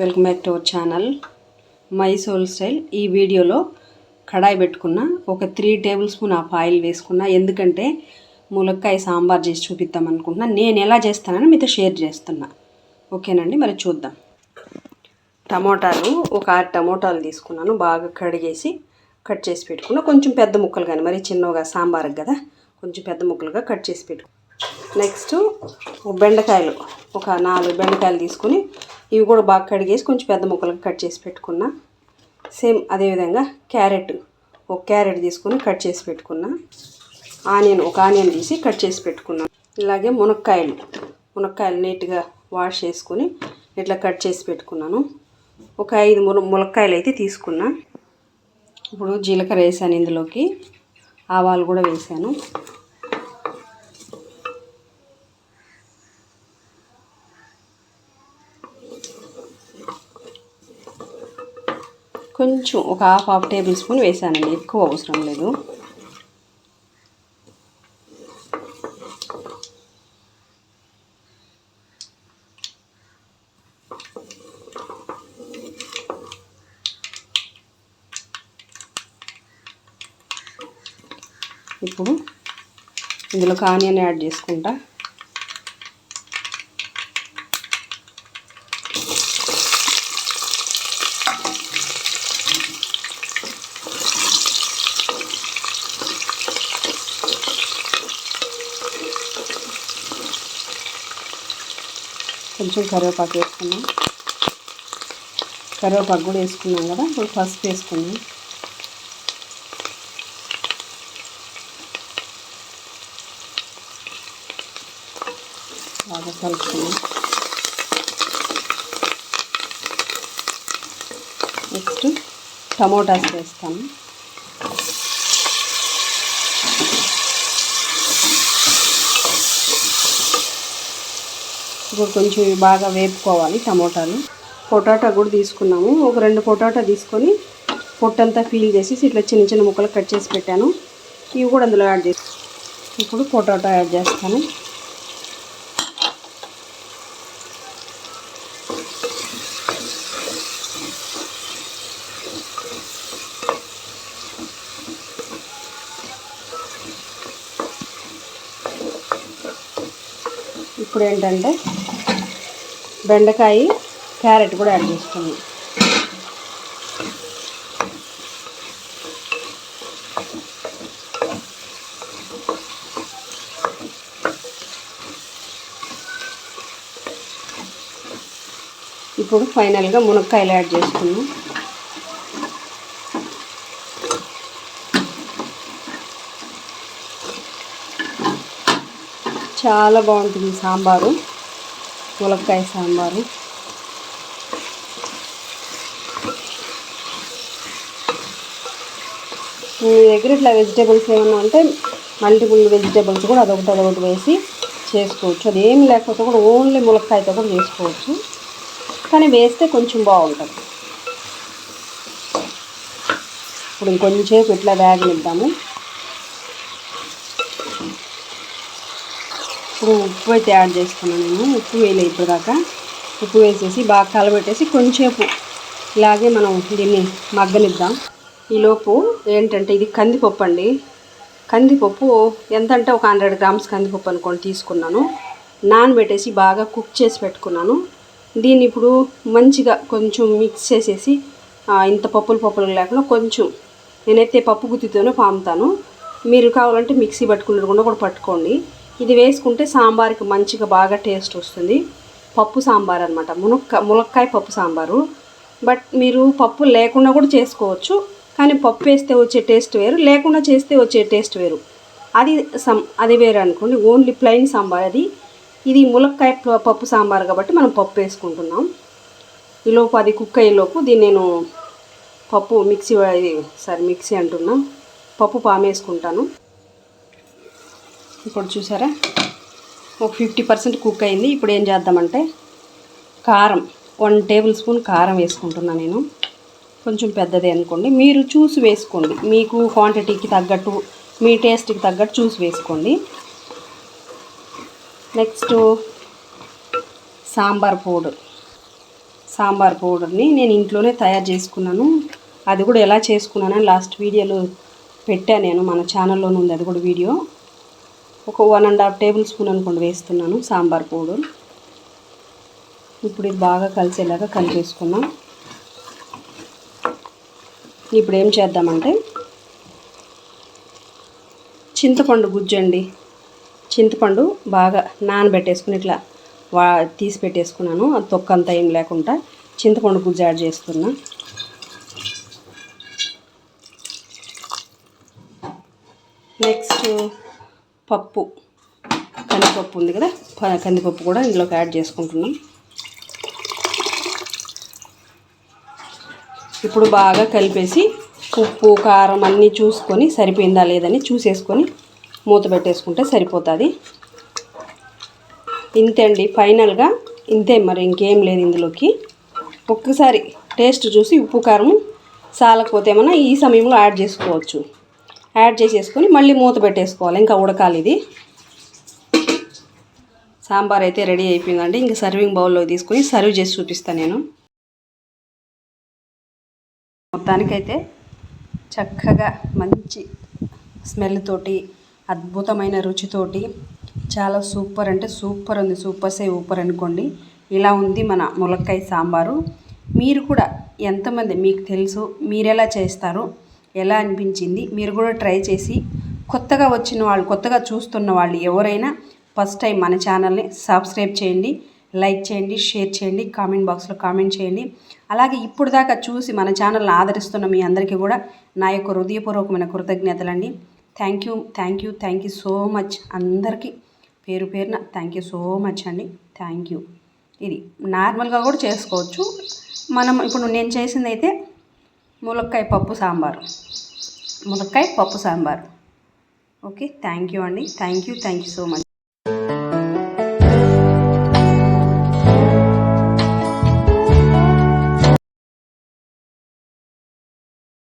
Welcome back to our channel. My soul style. ఈ వీడియోలో కడాయి పెట్టుకున్న ఒక three tablespoon of oil వేసుకున్న ఎందుకంటే ములక్కాయ సాంబార్ చేసి చూపిద్దాం అనుకుంటున్నా. నేను ఎలా చేస్తానని మీతో షేర్ చేస్తున్నా. ఓకేనండి మరి చూద్దాం. టమోటాలు ఒక ఆరు టమోటాలు తీసుకున్నాను బాగా కడిగేసి కట్ చేసి పెట్టుకున్నా. కొంచెం పెద్ద ముక్కలు కానీ మరి చిన్నగా సాంబార్కి కదా కొంచెం పెద్ద ముక్కలుగా కట్ చేసి పెట్టుకున్నాను నెక్స్ట్ బెండకాయలు. ఒక నాలుగు బెండకాయలు తీసుకుని ఇవి కూడా బాగా కడిగేసి కొంచెం పెద్ద ముక్కలుగా కట్ చేసి పెట్టుకున్నా. సేమ్ అదేవిధంగా క్యారెట్ ఒక క్యారెట్ తీసుకుని కట్ చేసి పెట్టుకున్నా. ఆనియన్ ఒక ఆనియన్ తీసి కట్ చేసి పెట్టుకున్నా. ఇలాగే మునక్కాయలు మునక్కాయలు నీట్గా వాష్ చేసుకుని ఇట్లా కట్ చేసి పెట్టుకున్నాను. ఒక ఐదు మున అయితే తీసుకున్నా. ఇప్పుడు జీలకర్ర వేసాను ఇందులోకి. ఆవాలు కూడా వేసాను. కొంచెం ఒక హాఫ్ హాఫ్ టేబుల్ స్పూన్ వేసానండి. ఎక్కువ అవసరం లేదు. ఇప్పుడు ఇందులోకి ఆనియన్ యాడ్ చేసుకుంటా. కొంచెం కరివేపాకు వేసుకున్నాం. కరివేపాకు కూడా వేసుకున్నాం కదా ఇప్పుడు పసుపు వేసుకున్నాం బాగా కలుపుకున్నాం. నెక్స్ట్ టమోటాస్ వేస్తాను. ఇప్పుడు కొంచెం బాగా వేపుకోవాలి టమోటాలు పొటాటా కూడా తీసుకున్నాము. ఒక రెండు పొటాటా తీసుకొని పొట్టంతా ఫీల్ చేసి ఇట్లా చిన్న చిన్న ముక్కలు కట్ చేసి పెట్టాను. ఇవి కూడా అందులో యాడ్ చేసి ఇప్పుడు పొటాటో యాడ్ చేస్తాను. ఇప్పుడు ఏంటంటే బెండకాయ క్యారెట్ కూడా యాడ్ చేసుకున్నాం ఇప్పుడు ఫైనల్గా మునక్కాయలు యాడ్ చేసుకున్నాం చాలా బాగుంటుంది సాంబారు. ములక్కాయ సాంబారు. మీ దగ్గర ఇట్లా వెజిటేబుల్స్ ఏమన్నా ఉంటే మల్టిపుల్ వెజిటేబుల్స్ కూడా అదొకటి అదొకటి వేసి చేసుకోవచ్చు. అది ఏం లేకపోతే కూడా ఓన్లీ ములక్కాయతో కూడా చేసుకోవచ్చు. కానీ వేస్తే కొంచెం బాగుంటుంది. ఇప్పుడు ఇంకొంచెంసేపు ఇట్లా వేగనిద్దాము. ఇప్పుడు ఉప్పు అయితే యాడ్ చేసుకున్నాను నేను. ఉప్పు వేయలే ఇప్పుడు దాకా ఉప్పు వేసేసి బాగా కలబెట్టేసి కొంచెంసేపు ఇలాగే మనం దీన్ని మగ్గనిద్దాం. ఈలోపు ఏంటంటే ఇది కందిపప్పు అండి. కందిపప్పు ఎంత అంటే ఒక హండ్రెడ్ గ్రామ్స్ కందిపప్పు అనుకోండి తీసుకున్నాను. నానబెట్టేసి బాగా కుక్ చేసి పెట్టుకున్నాను. దీన్ని ఇప్పుడు మంచిగా కొంచెం మిక్స్ చేసేసి ఇంత పప్పులు పప్పులు లేకుండా కొంచెం నేనైతే పప్పు గుత్తితోనే పాముతాను. మీరు కావాలంటే మిక్సీ పట్టుకున్నట్టు కూడా పట్టుకోండి. ఇది వేసుకుంటే సాంబార్కి మంచిగా బాగా టేస్ట్ వస్తుంది. పప్పు సాంబార్ అనమాట మునక్క ములక్కాయ పప్పు సాంబారు. బట్ మీరు పప్పు లేకుండా కూడా చేసుకోవచ్చు. కానీ పప్పు వేస్తే వచ్చే టేస్ట్ వేరు లేకుండా చేస్తే వచ్చే టేస్ట్ వేరు. అది సం అది వేరు అనుకోండి. ఓన్లీ ప్లెయిన్ సాంబార్ అది. ఇది ములక్కాయ పప్పు సాంబార్ కాబట్టి మనం పప్పు వేసుకుంటున్నాం. ఈలోపు అది కుక్ అయ్యేలోపు దీన్ని నేను పప్పు మిక్సీ సారీ మిక్సీ అంటున్నా. పప్పు పామేసుకుంటాను. ఇప్పుడు చూసారా? ఒక ఫిఫ్టీ పర్సెంట్ కుక్ అయింది. ఇప్పుడు ఏం చేద్దామంటే కారం వన్ టేబుల్ స్పూన్ కారం వేసుకుంటున్నా నేను. కొంచెం పెద్దదే అనుకోండి. మీరు చూసి వేసుకోండి. మీకు క్వాంటిటీకి తగ్గట్టు మీ టేస్ట్కి తగ్గట్టు చూసి వేసుకోండి. Next sambar powder. సాంబార్ పౌడర్ని నేను ఇంట్లోనే తయారు చేసుకున్నాను. అది కూడా ఎలా చేసుకున్నానని లాస్ట్ వీడియోలో పెట్టాను నేను. మన ఛానల్లోనే ఉంది. అది కూడా వీడియో. ఒక one and half tablespoon అనుకోండి వేస్తున్నాను సాంబార్ పౌడర్. ఇప్పుడు ఇది బాగా కలిసేలాగా కలిపేసుకున్నాం ఇప్పుడు ఏం చేద్దామంటే చింతపండు గుజ్జండి. చింతపండు బాగా నానబెట్టేసుకుని ఇట్లా వా తీసి పెట్టేసుకున్నాను. తొక్కంతా ఏం లేకుండా చింతపండు గుజ్జు యాడ్ చేస్తున్నా నెక్స్ట్ పప్పు. కందిపప్పు ఉంది కదా? ప- కందిపప్పు కూడా ఇందులోకి యాడ్ చేసుకుంటున్నాం. ఇప్పుడు బాగా కలిపేసి ఉప్పు కారం అన్నీ చూసుకొని సరిపోయిందా లేదని చూసేసుకొని మూత పెట్టేసుకుంటే సరిపోతుంది. ఇంతే అండి. ఫైనల్గా ఇంతే మరి ఇంకేం లేదు ఇందులోకి. ఒక్కసారి టేస్ట్ చూసి ఉప్పు కారం సాలకపోతే ఏమన్నా ఈ సమయంలో యాడ్ చేసుకోవచ్చు. యాడ్ చేసేసుకొని మళ్ళీ మూత పెట్టేసుకోవాలి. ఇంకా ఉడకాలి ఇది. సాంబార్ అయితే రెడీ అయిపోయిందండి. ఇంకా సర్వింగ్ బౌల్లో తీసుకొని సర్వ్ చేసి చూపిస్తాను నేను. మొత్తానికైతే చక్కగా మంచి స్మెల్ తోటి అద్భుతమైన రుచితోటి చాలా సూపర్ అంటే సూపర్ ఉంది. సూపర్ సే ఊపర్ అనుకోండి. ఇలా ఉంది మన ములక్కాయ సాంబారు. మీరు కూడా ఎంతమంది మీకు తెలుసు మీరు ఎలా చేస్తారు ఎలా అనిపించింది? మీరు కూడా ట్రై చేసి కొత్తగా వచ్చిన వాళ్ళు కొత్తగా చూస్తున్న వాళ్ళు ఎవరైనా ఫస్ట్ టైం మన ఛానల్ని సబ్స్క్రైబ్ చేయండి లైక్ చేయండి షేర్ చేయండి కామెంట్ బాక్స్లో కామెంట్ చేయండి. అలాగే ఇప్పుడు దాకా చూసి మన ఛానల్ని ఆదరిస్తున్న మీ అందరికీ కూడా నా యొక్క హృదయపూర్వకమైన కృతజ్ఞతలండి. Thank you thank you thank you so much అందరికీ పేరు పేరున థ్యాంక్ యూ సో మచ్ అండి. థ్యాంక్ యూ ఇది నార్మల్గా కూడా చేసుకోవచ్చు. మనం ఇప్పుడు నేను చేసింది అయితే ములక్కాయ పప్పు సాంబారు. ములక్కాయ పప్పు సాంబారు. ఓకే థ్యాంక్ యూ అండి. Thank you thank you so much.